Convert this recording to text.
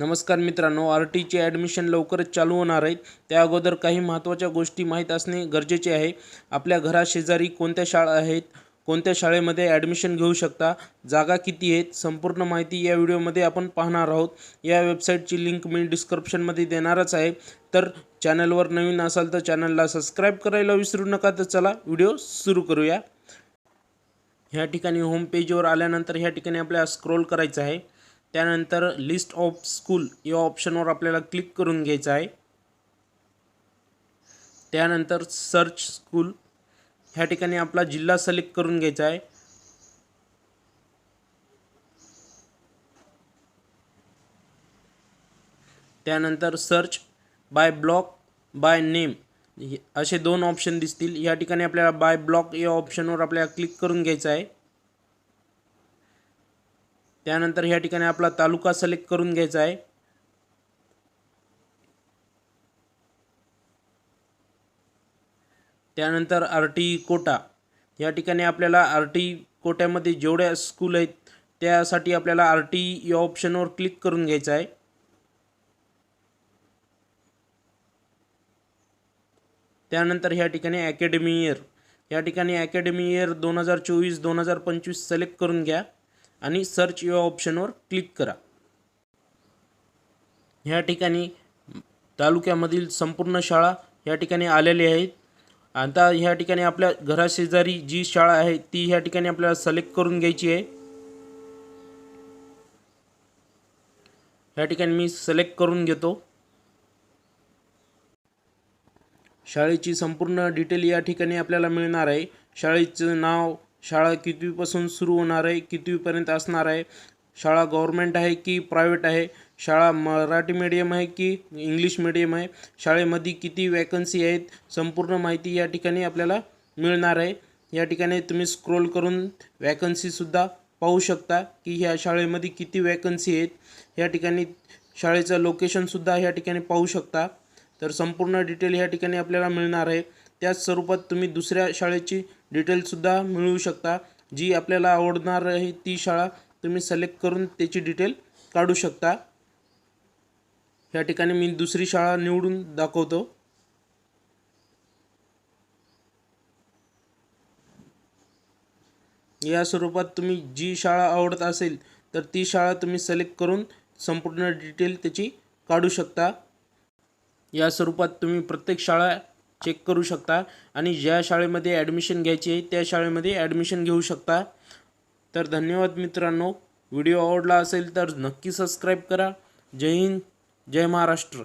नमस्कार मित्रांनो आर टीचे ॲडमिशन लवकरच चालू होणार आहेत त्या अगोदर काही महत्त्वाच्या गोष्टी माहीत असणे गरजेचे आहे. आपल्या घराशेजारी कोणत्या शाळा आहेत कोणत्या शाळेमध्ये ॲडमिशन घेऊ शकता जागा किती आहेत संपूर्ण माहिती या व्हिडिओमध्ये आपण पाहणार आहोत. या वेबसाईटची लिंक मी डिस्क्रिप्शनमध्ये देणारच आहे. तर चॅनलवर नवीन असाल तर चॅनलला सबस्क्राईब करायला विसरू नका. तर चला व्हिडिओ सुरू करूया. ह्या ठिकाणी होम पेजवर आल्यानंतर ह्या ठिकाणी आपल्याला स्क्रोल करायचं आहे. त्यानंतर लिस्ट ऑफ स्कूल या ऑप्शनवर आपल्याला क्लिक करून घ्यायचं आहे. त्यानंतर सर्च स्कूल ह्या ठिकाणी आपला जिल्हा सिलेक्ट करून घ्यायचा आहे. त्यानंतर search by block by name असे दोन ऑप्शन दिसतील. या ठिकाणी आपल्याला बाय ब्लॉक या ऑप्शनवर आपल्याला क्लिक करून घ्यायचं आहे. त्यानंतर ह्या ठिकाणी आपला तालुका सिलेक्ट करून घ्यायचा आहे. त्यानंतर आर टी कोटा. या ठिकाणी आपल्याला आर टी कोट्यामध्ये जेवढ्या स्कूल आहेत त्यासाठी आपल्याला आर टी या ऑप्शनवर क्लिक करून घ्यायचं आहे. त्यानंतर ह्या ठिकाणी अकॅडमी इयर या ठिकाणी अकॅडमी इयर दोन हजार चोवीस दोन हजार पंचवीस सिलेक्ट करून घ्या. आणि सर्च या ऑप्शनवर क्लिक करा. ह्या ठिकाणी तालुक्यामधील संपूर्ण शाळा या ठिकाणी आलेल्या आहेत. आता ह्या ठिकाणी आपल्या घराशेजारी जी शाळा आहे ती ह्या ठिकाणी आपल्याला सिलेक्ट करून घ्यायची आहे. ह्या ठिकाणी मी सिलेक्ट करून घेतो. शाळेची संपूर्ण डिटेल या ठिकाणी आपल्याला मिळणार आहे. शाळेचं नाव शाळा कितवीपासून सुरू होणार आहे कितवीपर्यंत असणार आहे? शाळा गव्हर्मेंट आहे की प्रायव्हेट आहे? शाळा मराठी मीडियम आहे की इंग्लिश मीडियम आहे? शाळेमध्ये किती वॅकन्सी आहेत? संपूर्ण माहिती या ठिकाणी आपल्याला मिळणार आहे. या ठिकाणी तुम्ही स्क्रोल करून वॅकन्सीसुद्धा पाहू शकता की ह्या शाळेमध्ये किती वॅकन्सी आहेत. या ठिकाणी शाळेचं लोकेशनसुद्धा ह्या ठिकाणी पाहू शकता. तर संपूर्ण डिटेल ह्या ठिकाणी आपल्याला मिळणार आहे. त्याच स्वरूपात तुम्ही दुसऱ्या शाळेची डिटेलसुद्धा मिळवू शकता. जी आपल्याला आवडणार आहे ती शाळा तुम्ही सिलेक्ट करून त्याची डिटेल काढू शकता. ह्या ठिकाणी मी दुसरी शाळा निवडून दाखवतो. या स्वरूपात तुम्ही जी शाळा आवडत असेल तर ती शाळा तुम्ही सिलेक्ट करून संपूर्ण डिटेल त्याची काढू शकता. या स्वरूपात तुम्ही प्रत्येक शाळा चेक करू शकता. आणि ज्या शाळेमध्ये ॲडमिशन घ्यायची आहे त्या शाळेमध्ये ॲडमिशन घेऊ शकता. तर धन्यवाद मित्रांनो. व्हिडिओ आवडला असेल तर नक्की सबस्क्राईब करा. जय हिंद जय महाराष्ट्र.